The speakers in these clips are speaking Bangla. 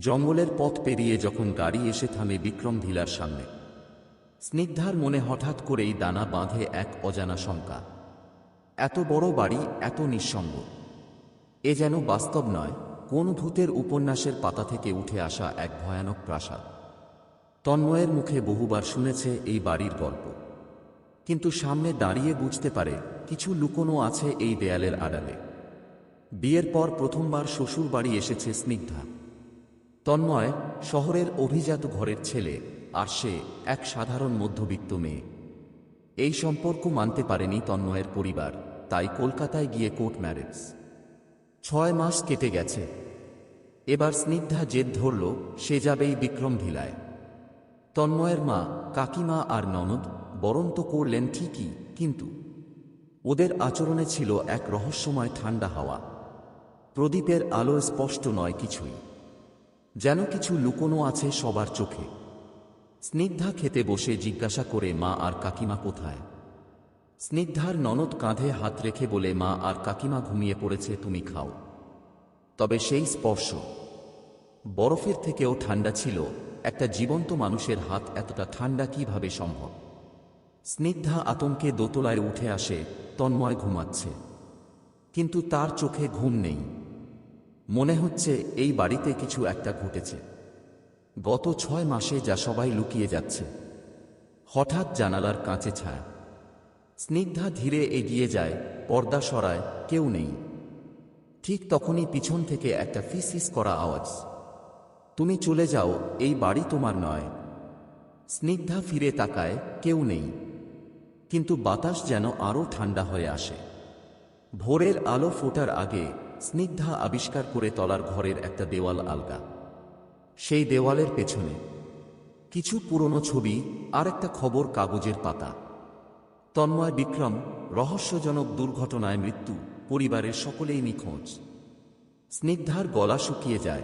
জঙ্গলের পথ পেরিয়ে যখন গাড়ি এসে থামে বিক্রম ভিলার সামনে। স্নিগ্ধার মনে হঠাৎ করেই দানা বাঁধে এক অজানা শঙ্কা। এত বড় বাড়ি, এত নিঃসঙ্গ। এ যেন বাস্তব নয়, কোন ভূতের উপন্যাসের পাতা থেকে উঠে আসা এক ভয়ানক প্রাসাদ। তন্ময়ের মুখে বহুবার শুনেছে এই বাড়ির গল্প। কিন্তু সামনে দাঁড়িয়ে বুঝতে পারে কিছু লুকোনো আছে এই দেয়ালের আড়ালে। বিয়ের পর প্রথমবার শ্বশুর বাড়ি এসেছে স্নিগ্ধা। তন্ময় শহরের অভিজাত ঘরের ছেলে আর সে এক সাধারণ মধ্যবিত্ত মেয়ে। এই সম্পর্ক মানতে পারেনি তন্ময়ের পরিবার, তাই কলকাতায় গিয়ে কোর্ট ম্যারেজ। ছয় মাস কেটে গেছে। এবার স্নিগ্ধা জেদ ধরল, সে যাবেই বিক্রম ভিলায় তন্ময়ের মা, কাকিমা আর ননদ বরণ তো করলেন ঠিকই, কিন্তু ওদের আচরণে ছিল এক রহস্যময় ঠান্ডা হাওয়া। প্রদীপের আলো স্পষ্ট নয় কিছুই। যেন কিছু লুকোনো আছে সবার চোখে। স্নিগ্ধা খেতে বসে জিজ্ঞাসা করে, মা আর কাকিমা কোথায়? স্নিগ্ধার ননদ কাঁধে হাত রেখে বলে, মা আর কাকিমা ঘুমিয়ে পড়েছে, তুমি খাও। তবে সেই স্পর্শ, বরফের থেকেও ঠান্ডা ছিল, একটা জীবন্ত মানুষের হাত এতটা ঠান্ডা কীভাবে সম্ভব? স্নিগ্ধা আতঙ্কে দোতলায় উঠে আসে, তন্ময় ঘুমাচ্ছে। কিন্তু তার চোখে ঘুম নেই। মনে হচ্ছে এই বাড়িতে কিছু একটা ঘটেছে। গত ছয় মাসে যা সবাই লুকিয়ে যাচ্ছে। হঠাৎ জানালার কাঁচে ছায়া। স্নিগ্ধা ধীরে এগিয়ে যায়, পর্দা সরায়, কেউ নেই। ঠিক তখনই পিছন থেকে একটা ফিসফিস করা আওয়াজ। তুমি চলে যাও, এই বাড়ি তোমার নয়। স্নিগ্ধা ফিরে তাকায়, কেউ নেই। কিন্তু বাতাস যেন আরও ঠান্ডা হয়ে আসে। ভোরের আলো ফোটার আগে স্নিগ্ধা আবিষ্কার করে তলার ঘরের একটা দেওয়াল আলগা। সেই দেওয়ালের পেছনে কিছু পুরনো ছবি আর একটা খবর কাগজের পাতা। তন্ময় বিক্রম রহস্যজনক দুর্ঘটনায় মৃত্যু, পরিবারের সকলেই নিখোঁজ। স্নিগ্ধার গলা শুকিয়ে যায়।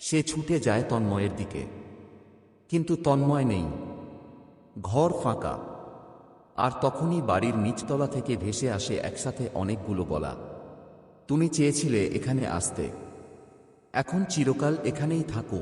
সে ছুটে যায় তন্ময়ের দিকে। কিন্তু তন্ময় নেই। ঘর ফাঁকা। আর তখনই বাড়ির নিচতলা থেকে ভেসে আসে একসাথে অনেকগুলো গলা। তুমি চেয়েছিলে এখানে আসতে। এখন চিরকাল এখানেই থাকো।